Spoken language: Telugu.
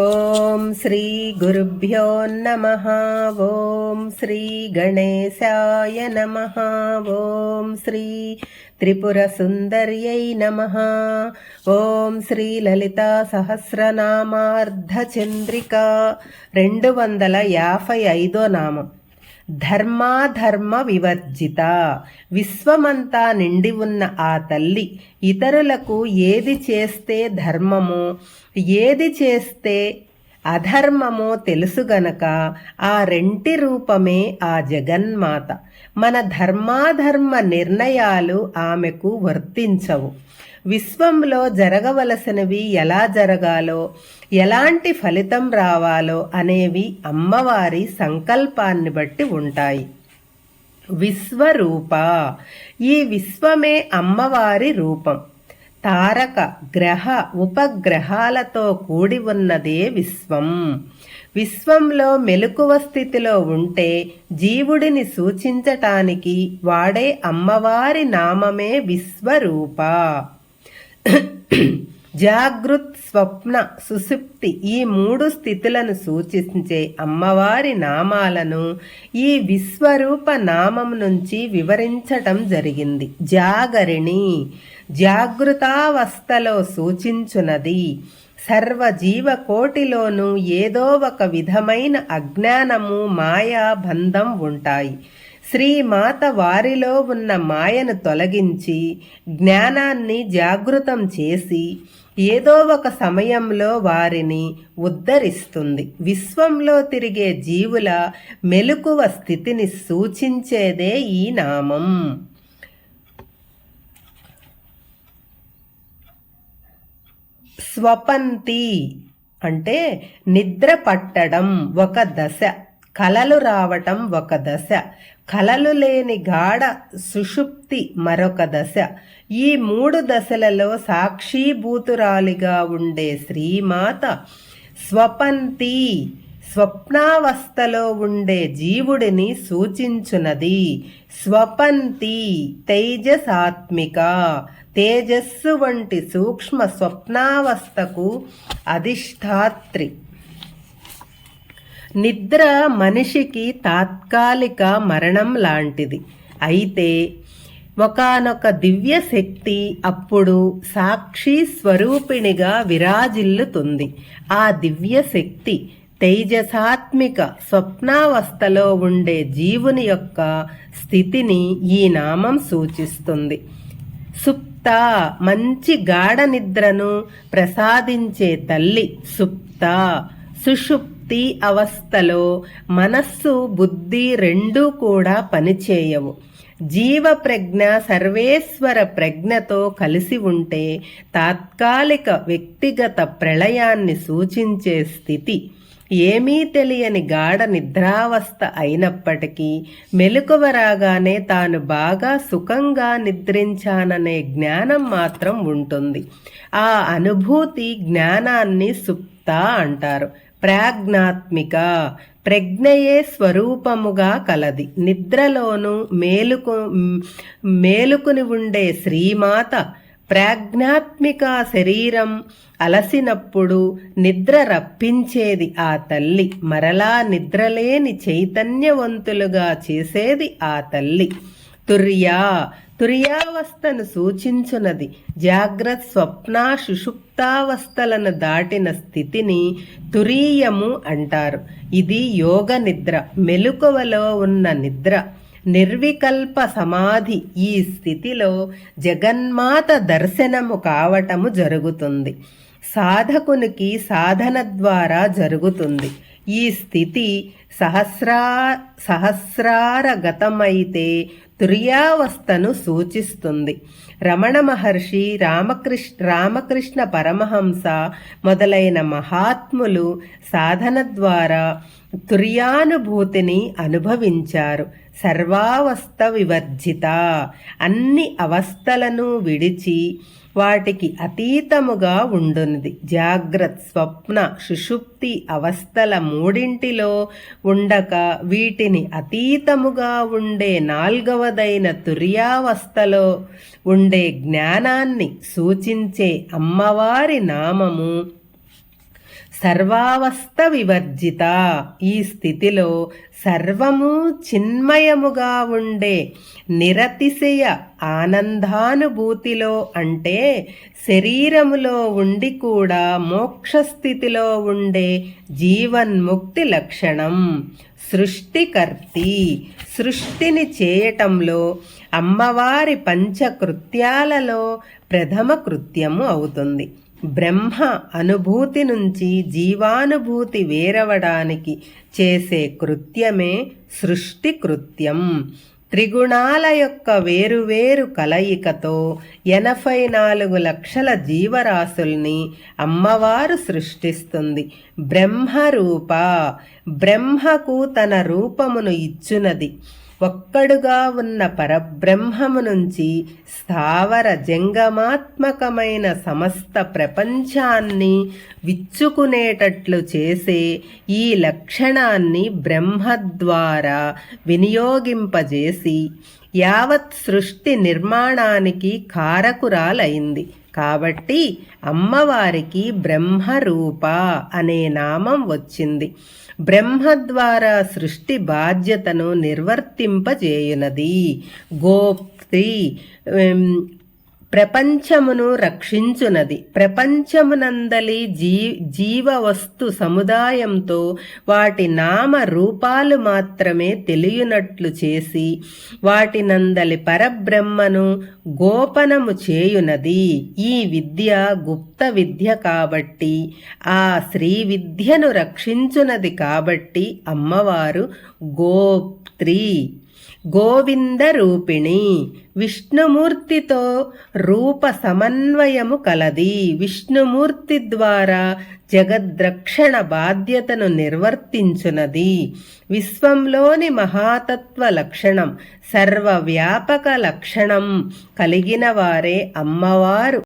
ఓం శ్రీ గురుభ్యో నమ. ఓం శ్రీ గణేశాయ నమ. ఓం శ్రీ త్రిపుర సుందర్యై నమ. ఓం శ్రీ లలిత సహస్రనామార్ధ చంద్రిక. రెండు వందల యాభై ఐదో నామం. ధర్మాధర్మ వివర్జిత. విశ్వమంతా నిండి ఉన్న ఆ తల్లి ఇతరులకు ఏది చేస్తే ధర్మమో ఏది చేస్తే అధర్మమో తెలుసు గనక ఆ రెంటి రూపమే ఆ జగన్మాత. మన ధర్మాధర్మ నిర్ణయాలు ఆమెకు వర్తించవు. విశ్వంలో జరగవలసినవి ఎలా జరగాలో ఎలాంటి ఫలితం రావాలో అనేవి అమ్మవారి సంకల్పాన్ని బట్టి ఉంటాయి. విశ్వరూప. ఈ విశ్వమే అమ్మవారి రూపం. తారక గ్రహ ఉపగ్రహాలతో కూడి ఉన్నదే విశ్వం. విశ్వంలో మెలకువ స్థితిలో ఉంటే జీవుడిని సూచించటానికి వాడే అమ్మవారి నామమే విశ్వరూప. జాగృత్ స్వప్న సుసుప్తి ఈ మూడు స్థితులను సూచించే అమ్మవారి నామాలను ఈ విశ్వరూప నామం నుంచి వివరించటం జరిగింది. జాగరిణి జాగృతావస్థలో సూచించునది. సర్వజీవ కోటిలోనూ ఏదో ఒక విధమైన అజ్ఞానము మాయా బంధం ఉంటాయి. శ్రీమాత వారిలో ఉన్న మాయను తొలగించి జ్ఞానాన్ని జాగృతం చేసి ఏదో ఒక సమయంలో వారిని ఉద్ధరిస్తుంది. విశ్వంలో తిరిగే జీవుల మెలకువ స్థితిని సూచించేదే ఈ నామం. స్వపంతి అంటే నిద్ర పట్టడం ఒక దశ. కలలు రావటం ఒక దశ. కలలు లేని గాఢ సుషుప్తి మరొక దశ. ఈ మూడు దశలలో సాక్షీభూతురాలిగా ఉండే శ్రీమాత స్వపంతి స్వప్నావస్థలో ఉండే జీవుడిని సూచించునది. స్వపంతి తేజసాత్మిక. తేజస్సు వంటి సూక్ష్మ స్వప్నావస్థకు అధిష్టాత్రి నిద్ర మనిషికి తాత్కాలిక మరణం లాంటిది. అయితే ఒకనొక దివ్య శక్తి అప్పుడు సాక్షి స్వరూపిణిగా విరాజిల్లుతుంది. ఆ దివ్య శక్తి తేజసాత్మిక స్వప్నావస్థలో ఉండే జీవుని యొక్క స్థితిని ఈ నామం సూచిస్తుంది. సుప్త మంచి గాఢ నిద్రను ప్రసాదించే తల్లి సుప్త సుషుప్త సుప్తి అవస్థలో మనస్సు బుద్ధి రెండూ కూడా పనిచేయవు. జీవ ప్రజ్ఞ సర్వేశ్వర ప్రజ్ఞతో కలిసి ఉంటే తాత్కాలిక వ్యక్తిగత ప్రళయాన్ని సూచించే స్థితి. ఏమీ తెలియని గాఢ నిద్రావస్థ అయినప్పటికీ మెలకువ రాగానే తాను బాగా సుఖంగా నిద్రించాననే జ్ఞానం మాత్రం ఉంటుంది. ఆ అనుభూతి జ్ఞానాన్ని సుప్త అంటారు. ప్రాజ్ఞాత్మిక. ప్రజ్ఞయే స్వరూపముగా కలది. నిద్రలోను మేలుకు మేలుకుని ఉండే శ్రీమాత ప్రాజ్ఞాత్మిక శరీరం అలసినప్పుడు నిద్ర రప్పించేది ఆ తల్లి. మరలా నిద్రలేని చైతన్యవంతులుగా చేసేది ఆ తల్లి. తుర్యా తుర్యావస్థను సూచించునది. జాగ్రత్త స్వప్న సుషుప్తావస్థలను దాటిన స్థితిని తురీయము అంటారు. ఇది యోగ నిద్ర. మెలకువలో ఉన్న నిద్ర. నిర్వికల్ప సమాధి ఈ స్థితిలో జగన్మాత దర్శనము కావటము జరుగుతుంది. సాధకునికి సాధన ద్వారా జరుగుతుంది. ఈ స్థితి సహస్రా సహస్రారగతమైతే తుర్యావస్థను సూచిస్తుంది. రమణ మహర్షి రామకృష్ణ రామకృష్ణ పరమహంస మొదలైన మహాత్ములు సాధన ద్వారా తుర్యానుభూతిని అనుభవించారు. సర్వావస్థ వివర్జిత. అన్ని అవస్థలను విడిచి వాటికి అతీతముగా ఉండునిది. జాగ్రత్త స్వప్న సుషుప్తి అవస్థల మూడింటిలో ఉండక వీటిని అతీతముగా ఉండే నాల్గవదైన తుర్యావస్థలో ఉండే జ్ఞానాన్ని సూచించే అమ్మవారి నామము సర్వావస్థ వివర్జిత. ఈ స్థితిలో సర్వము చిన్మయముగా ఉండే నిరతిశయ ఆనందానుభూతిలో అంటే శరీరములో ఉండి కూడా మోక్షస్థితిలో ఉండే జీవన్ముక్తి లక్షణం. సృష్టికర్తి. సృష్టిని చేయటంలో అమ్మవారి పంచకృత్యాలలో ప్రథమ కృత్యము అవుతుంది. బ్రహ్మ అనుభూతి నుంచి జీవానుభూతి వేరవడానికి చేసే కృత్యమే సృష్టి కృత్యం. త్రిగుణాల యొక్క వేరువేరు కలయికతో ఎనభై నాలుగు లక్షల జీవరాశుల్ని అమ్మవారు సృష్టిస్తుంది. బ్రహ్మరూప. బ్రహ్మకు తన రూపమును ఇచ్చునది. ఒక్కడుగా ఉన్న పరబ్రహ్మము నుంచి స్థావర జంగమాత్మకమైన సమస్త ప్రపంచాన్ని విచ్చుకునేటట్లు చేసే ఈ లక్షణాన్ని బ్రహ్మ ద్వారా వినియోగింపజేసి యావత్ సృష్టి నిర్మాణానికి కారకురాలైంది. కాబట్టి అమ్మవారికి బ్రహ్మరూప అనే నామం వచ్చింది. బ్రహ్మ ద్వారా సృష్టి బాధ్యతను నిర్వర్తింపజేయునది. గోప్తి ప్రపంచమును రక్షించునది. ప్రపంచమునందలి జీ జీవవస్తు సముదాయంతో వాటి నామ రూపాలు మాత్రమే తెలియనట్లు చేసి వాటినందలి పరబ్రహ్మను గోపనము చేయునది. ఈ విద్య గుప్త విద్య కాబట్టి ఆ శ్రీ విద్యను రక్షించునది కాబట్టి అమ్మవారు గోప్త్రి. గోవింద రూపిణి విష్ణుమూర్తితో రూప సమన్వయము కలది. విష్ణుమూర్తి ద్వారా జగద్రక్షణ బాధ్యతను నిర్వర్తించునది. విశ్వంలోని మహాతత్వ లక్షణం సర్వవ్యాపక లక్షణం కలిగిన వారే అమ్మవారు.